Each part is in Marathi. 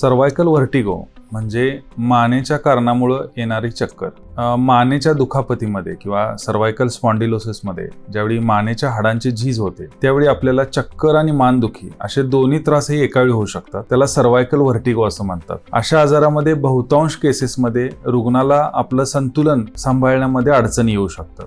सर्वायकल व्हर्टिगो म्हणजे मानेच्या कारणामुळं येणारी चक्कर. मानेच्या दुखापतीमध्ये किंवा सर्वायकल स्पॉन्डिलोसिसमध्ये ज्यावेळी मानेच्या हाडांची झीज होते त्यावेळी आपल्याला चक्कर आणि मानदुखी असे दोन्ही त्रासही एकावेळी होऊ शकतात. त्याला सर्वायकल व्हर्टिगो असं म्हणतात. अशा आजारामध्ये बहुतांश केसेसमध्ये रुग्णाला आपलं संतुलन सांभाळण्यामध्ये अडचणी येऊ शकतात.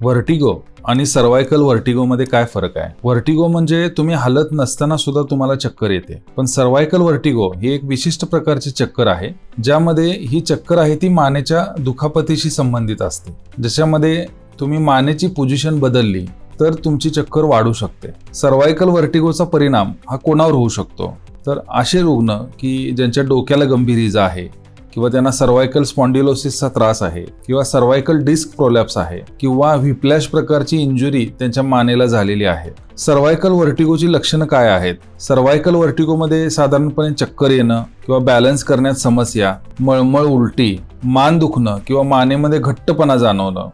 व्हर्टिगो आणि सर्वायकल व्हर्टिगोमध्ये काय फरक आहे? व्हर्टिगो म्हणजे तुम्ही हलत नसताना सुद्धा तुम्हाला चक्कर येते. पण सर्वायकल व्हर्टिगो ही एक विशिष्ट प्रकारची चक्कर आहे ज्यामध्ये ही चक्कर आहे ती मानेच्या दुखापतीशी संबंधित असते. ज्याच्यामध्ये तुम्ही मानेची पोझिशन बदलली तर तुमची चक्कर वाढू शकते. सर्वायकल व्हर्टिगोचा परिणाम हा कोणावर होऊ शकतो? तर असे रुग्ण की ज्यांच्या डोक्याला गंभीर इजा आहे किंवा त्यांना सर्वायकल स्पॉन्डिलोसिसचा त्रास आहे किंवा सर्वायकल डिस्क प्रोलॅप्स आहे किंवा व्हिप्लॅश प्रकारची इंजुरी त्यांच्या मानेला झालेली आहे. सर्वायकल व्हर्टिगोची लक्षणं काय आहेत? सर्वायकल व्हर्टिगोमध्ये साधारणपणे चक्कर येणं किंवा बॅलन्स करण्यात समस्या मळमळ उलटी मान दुखणं किंवा मानेमध्ये घट्टपणा जाणवणं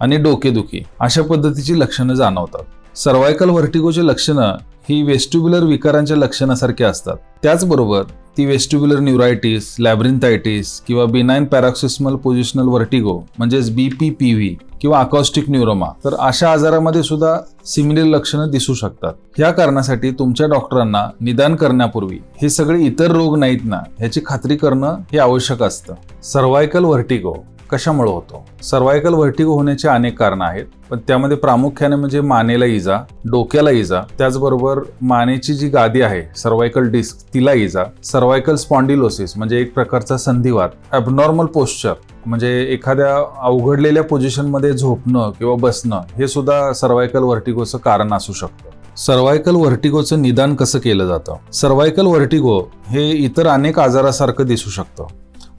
आणि डोकेदुखी अशा पद्धतीची लक्षणं जाणवतात. सर्वायकल व्हर्टिगोची लक्षणं ही वेस्ट्युब्युलर विकारांच्या लक्षणासारखी असतात. त्याचबरोबर ती वेस्टिब्युलर न्यूरायटिस लॅब्रिन्थायटिस किंवा बिनाईन पॅरॉक्सिस्मल पोझिशनल व्हर्टिगो म्हणजेच बी पी पी व्ही किंवा अकॉस्टिक न्यूरोमा तर अशा आजारामध्ये सुद्धा सिमिलर लक्षणं दिसू शकतात. या कारणासाठी तुमच्या डॉक्टरांना निदान करण्यापूर्वी हे सगळे इतर रोग नाहीत ना ह्याची खात्री करणं हे आवश्यक असतं. सर्वायकल व्हर्टिगो कशामुळे होतो? सर्वायकल व्हर्टिगो होण्याचे अनेक कारणं आहेत. पण त्यामध्ये प्रामुख्याने म्हणजे मानेला इजा डोक्याला इजा त्याचबरोबर मानेची जी गादी आहे सर्वायकल डिस्क तिला इजा सर्वायकल स्पॉन्डिलोसिस म्हणजे एक प्रकारचा संधिवात ॲबनॉर्मल पोस्चर म्हणजे एखाद्या अवघडलेल्या पोझिशनमध्ये झोपणं किंवा बसणं हे सुद्धा सर्वायकल व्हर्टिगोचं कारण असू शकतं. सर्वायकल व्हर्टिगोचं निदान कसं केलं जातं? सर्वायकल व्हर्टिगो हे इतर अनेक आजारासारखं दिसू शकतं.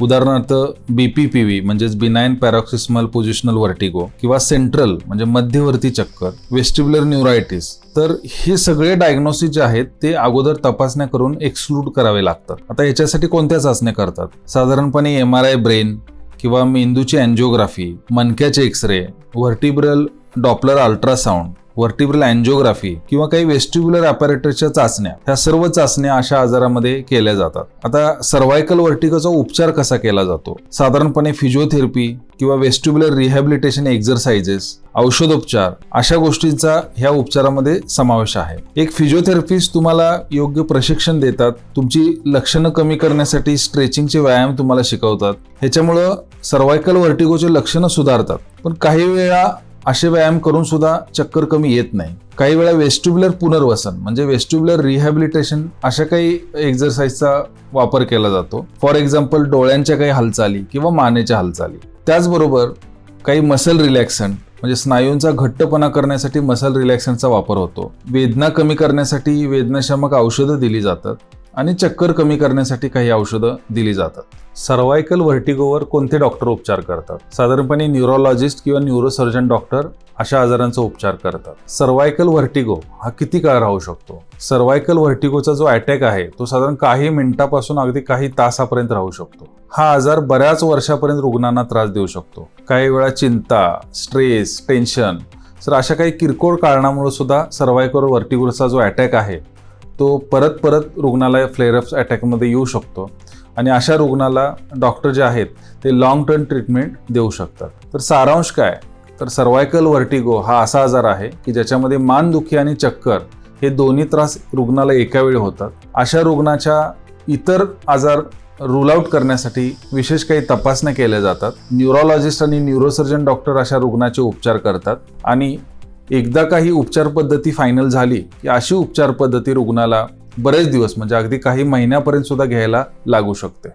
उदाहरणार्थ बी पी पी व्ही म्हणजेच बिनाईन पॅरॉक्सिस्मल पोझिशनल व्हर्टिगो किंवा सेंट्रल म्हणजे मध्यवर्ती चक्कर वेस्टिब्युलर न्यूरायटिस तर हे सगळे डायग्नोसिस जे आहेत ते अगोदर तपासण्या करून एक्सक्लूड करावे लागतात. आता याच्यासाठी कोणत्या चाचण्या करतात? साधारणपणे एम आर आय ब्रेन किंवा मेंदूची angiography मणक्याचे x-ray vertebral Doppler ultrasound vertebral angiography किंवा काही वेस्टिब्युलर अपॅरेटरच्या चाचण्या ह्या सर्व चाचण्या अशा आजारामध्ये केल्या जातात. आता सर्वायकल व्हर्टिगोचा उपचार कसा केला जातो? साधारणपणे फिजिओथेरपी किंवा वेस्टिब्युलर रिहॅबिलिटेशन एक्झरसाइजेस औषधोपचार अशा गोष्टींचा ह्या उपचारामध्ये समावेश आहे. एक फिजिओथेरपिस्ट तुम्हाला योग्य प्रशिक्षण देतात तुमची लक्षणं कमी करण्यासाठी स्ट्रेचिंगचे व्यायाम तुम्हाला शिकवतात ह्याच्यामुळं सर्वायकल व्हर्टिगोचे लक्षणं सुधारतात. पण काही वेळा असे व्यायाम करून सुद्धा चक्कर कमी येत नाही. काही वेळा वेस्ट्युब्युलर पुनर्वसन म्हणजे वेस्ट्युब्युलर रिहॅबिलिटेशन अशा काही एक्झरसाइजचा वापर केला जातो. फॉर एक्झाम्पल डोळ्यांच्या काही हालचाली किंवा मानेच्या हालचाली. त्याचबरोबर काही मसल रिलॅक्सन म्हणजे स्नायूंचा घट्टपणा करण्यासाठी मसल रिलॅक्सनचा वापर होतो. वेदना कमी करण्यासाठी वेदनाशामक औषधं दिली जातात. आणि चक्कर कमी करण्यासाठी काही औषधं दिली जातात. सर्वायकल व्हर्टिगोवर कोणते डॉक्टर उपचार करतात? साधारणपणे न्यूरोलॉजिस्ट किंवा न्यूरोसर्जन डॉक्टर अशा आजारांचा उपचार करतात. सर्वायकल व्हर्टिगो हा किती काळ राहू शकतो? सर्वायकल व्हर्टिगोचा जो अटॅक आहे तो साधारण काही मिनिटापासून अगदी काही तासापर्यंत राहू शकतो. हा आजार बऱ्याच वर्षापर्यंत रुग्णांना त्रास देऊ शकतो. काही वेळा चिंता स्ट्रेस टेन्शन तर अशा काही किरकोळ कारणामुळे सुद्धा सर्वायकल व्हर्टिगोचा जो अटॅक आहे तो परत परत रुग्णाला फ्लेअरअप्स अटॅकमध्ये येऊ शकतो. आणि अशा रुग्णाला डॉक्टर जे आहेत ते लॉंग टर्म ट्रीटमेंट देऊ शकतात. तर सारांश काय? तर सर्वायकल व्हर्टिगो हा असा आजार आहे की ज्याच्यामध्ये मानदुखी आणि चक्कर हे दोन्ही त्रास रुग्णाला एकावेळी होतात. अशा रुग्णाच्या इतर आजार रूल आउट करण्यासाठी विशेष काही तपासण्या केल्या जातात. न्यूरोलॉजिस्ट आणि न्यूरोसर्जन डॉक्टर अशा रुग्णाचे उपचार करतात. आणि एकदा काही उपचार पद्धती फायनल झाली की अशी उपचार पद्धती रुग्णाला बरेच दिवस म्हणजे अगदी काही महिन्यापर्यंत सुद्धा घ्यायला लागू शकते.